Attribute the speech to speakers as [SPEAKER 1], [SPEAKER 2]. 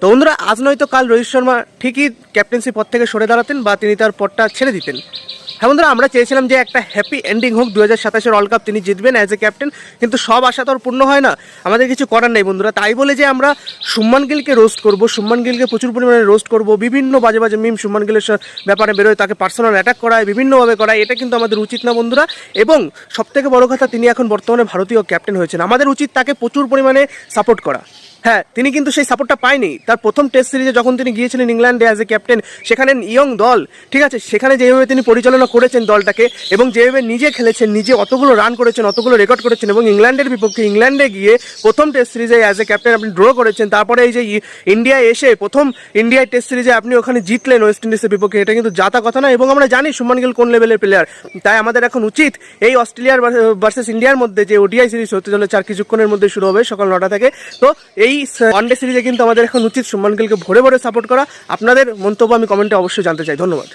[SPEAKER 1] তো বন্ধুরা, আজ নয়তো কাল রোহিত শর্মা ঠিকই ক্যাপ্টেন্সি পদ থেকে সরে দাঁড়াতেন বা তিনি তার পদটা ছেড়ে দিতেন। হ্যাঁ বন্ধুরা, আমরা চেয়েছিলাম যে একটা হ্যাপি এন্ডিং হোক দু হাজার সাতাশের ওয়ার্ল্ড কাপ তিনি জিতবেন অ্যাজ এ ক্যাপ্টেন কিন্তু সব আশা তো আর পূর্ণ হয় না। আমাদের কিছু করার নেই বন্ধুরা, তাই বলে যে আমরা সুম্মান গিলকে রোস্ট করব সুম্মান গিলকে প্রচুর পরিমাণে রোস্ট করব, বিভিন্ন বাজে বাজে মিম সুম্মান গিলের ব্যাপারে বেরোয়, তাকে পার্সোনাল অ্যাটাক করায়, বিভিন্নভাবে করায়, এটা কিন্তু আমাদের উচিত না বন্ধুরা। এবং সবথেকে বড় কথা, তিনি এখন বর্তমানে ভারতীয় ক্যাপ্টেন হয়েছেন। আমাদের উচিত তাকে প্রচুর পরিমাণে সাপোর্ট করা। হ্যাঁ তিনি কিন্তু সেই সাপোর্টটা পায়নি। তার প্রথম টেস্ট সিরিজে যখন তিনি গিয়েছিলেন ইংল্যান্ডে অ্যাজ এ ক্যাপ্টেন সেখানে ইয়ং দল, ঠিক আছে, সেখানে যেভাবে তিনি পরিচালনা করেছেন দলটাকে এবং যেভাবে নিজে খেলেছেন, নিজে অতগুলো রান করেছেন, অতগুলো রেকর্ড করেছেন এবং ইংল্যান্ডের বিপক্ষে ইংল্যান্ডে গিয়ে প্রথম টেস্ট সিরিজে অ্যাজ এ ক্যাপ্টেন আপনি ড্র করেছেন, তারপরে এই যে ইন্ডিয়ায় এসে প্রথম ইন্ডিয়ায় টেস্ট সিরিজে আপনি ওখানে জিতলেন ওয়েস্ট ইন্ডিজের বিপক্ষে, এটা কিন্তু জাতা কথা না এবং আমরা জানি সুমান গিল কোন লেভেলের প্লেয়ার তাই আমাদের এখন উচিত এই অস্ট্রেলিয়ার ভার্সেস ইন্ডিয়ার মধ্যে যে ওডিআই সিরিজ হতে চলেছে, আর কিছুক্ষণের মধ্যে শুরু হবে, সকাল নটা থেকে। তো ওয়ানডে সিরিজে কিন্তু আমাদের এখন উচিত সুমান গিলকে ভরে ভরে সাপোর্ট করা। আপনাদের মন্তব্য আমি কমেন্টে অবশ্যই জানতে চাই। ধন্যবাদ।